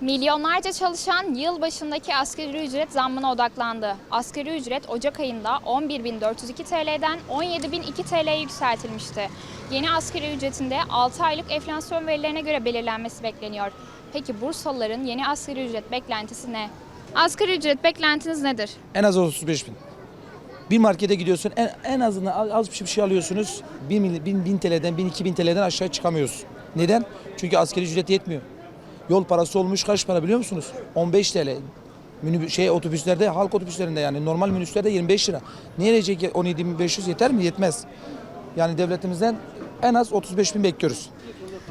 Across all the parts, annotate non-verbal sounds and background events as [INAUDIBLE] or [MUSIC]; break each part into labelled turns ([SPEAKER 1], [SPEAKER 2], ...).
[SPEAKER 1] Milyonlarca çalışan yıl başındaki asgari ücret zammına odaklandı. Asgari ücret Ocak ayında 11.402 TL'den 17.002 TL'ye yükseltilmişti. Yeni asgari ücretinde 6 aylık enflasyon verilerine göre belirlenmesi bekleniyor. Peki Bursalıların yeni asgari ücret beklentisi ne? Asgari ücret beklentiniz nedir?
[SPEAKER 2] En az 35 bin. Bir markete gidiyorsun en, en azından az bir şey alıyorsunuz. 1000, bin, bin, bin TL'den 1000 2000 TL'den aşağı çıkamıyoruz. Neden? Çünkü asgari ücret yetmiyor. Yol parası olmuş kaç para biliyor musunuz? 15 TL. Minibü, şey otobüslerde halk otobüslerinde yani normal minibüslerde 25 lira. Niye verecek 17.500 yeter mi? Yetmez. Yani devletimizden en az 35 bin bekliyoruz.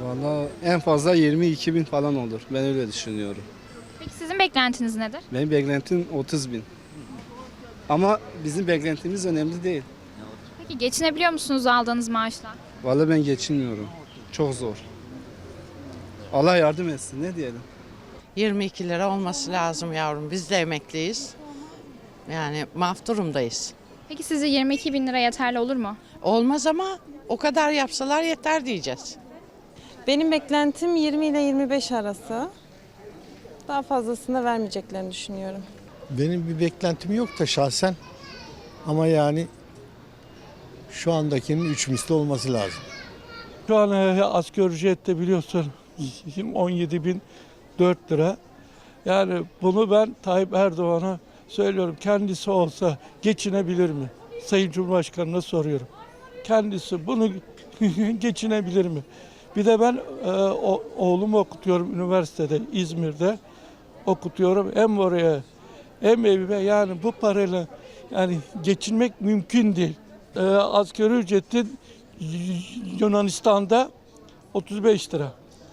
[SPEAKER 3] Valla en fazla 22 bin falan olur. Ben öyle düşünüyorum.
[SPEAKER 1] Peki sizin beklentiniz nedir?
[SPEAKER 3] Benim beklentim 30 bin. Ama bizim beklentimiz önemli değil.
[SPEAKER 1] Peki geçinebiliyor musunuz aldığınız maaşla?
[SPEAKER 3] Valla ben geçinmiyorum. Çok zor. Allah yardım etsin ne diyelim.
[SPEAKER 4] 22 lira olması lazım yavrum. Biz de emekliyiz. Yani maf durumdayız.
[SPEAKER 1] Peki sizce 22 bin lira yeterli olur mu?
[SPEAKER 4] Olmaz ama o kadar yapsalar yeter diyeceğiz.
[SPEAKER 5] Benim beklentim 20 ile 25 arası. Daha fazlasını da vermeyeceklerini düşünüyorum.
[SPEAKER 6] Benim bir beklentim yok da şahsen. Ama yani şu andakinin 3 misli olması lazım.
[SPEAKER 7] Şu an e, asgari ücrette biliyorsun 17 bin 4 lira. Yani bunu ben Tayyip Erdoğan'a söylüyorum. Kendisi olsa geçinebilir mi? Sayın Cumhurbaşkanı'na soruyorum. Kendisi bunu [LAUGHS] geçinebilir mi? Bir de ben e, o, oğlumu okutuyorum üniversitede İzmir'de okutuyorum. Hem oraya hem evime yani bu parayla yani geçinmek mümkün değil. E, asgari ücretin Yunanistan'da 35 lira.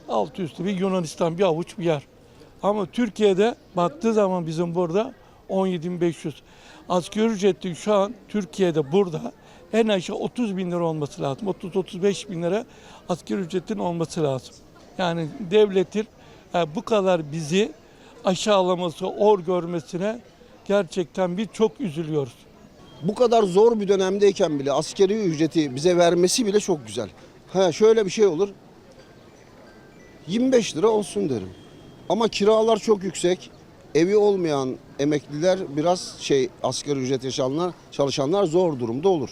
[SPEAKER 7] Altı üstü bir Yunanistan bir avuç bir yer. Ama Türkiye'de baktığı zaman bizim burada 17.500. Asgari ücretli şu an Türkiye'de burada en aşağı 30 bin lira olması lazım. 30-35 bin lira asgari ücretin olması lazım. Yani devletin e, bu kadar bizi aşağılaması, or görmesine gerçekten bir çok üzülüyoruz.
[SPEAKER 8] bu kadar zor bir dönemdeyken bile askeri ücreti bize vermesi bile çok güzel. Ha şöyle bir şey olur. 25 lira olsun derim. Ama kiralar çok yüksek. Evi olmayan emekliler biraz şey asgari ücret yaşayanlar, çalışanlar zor durumda olur.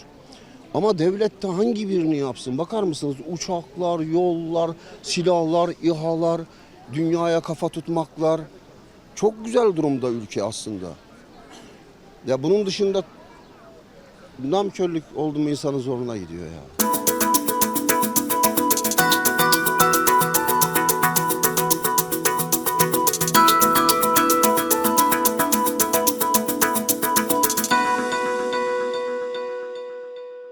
[SPEAKER 8] Ama devlet de hangi birini yapsın? Bakar mısınız? Uçaklar, yollar, silahlar, İHA'lar, dünyaya kafa tutmaklar. Çok güzel durumda ülke aslında. Ya bunun dışında namkörlük oldu mu insanın zoruna gidiyor ya.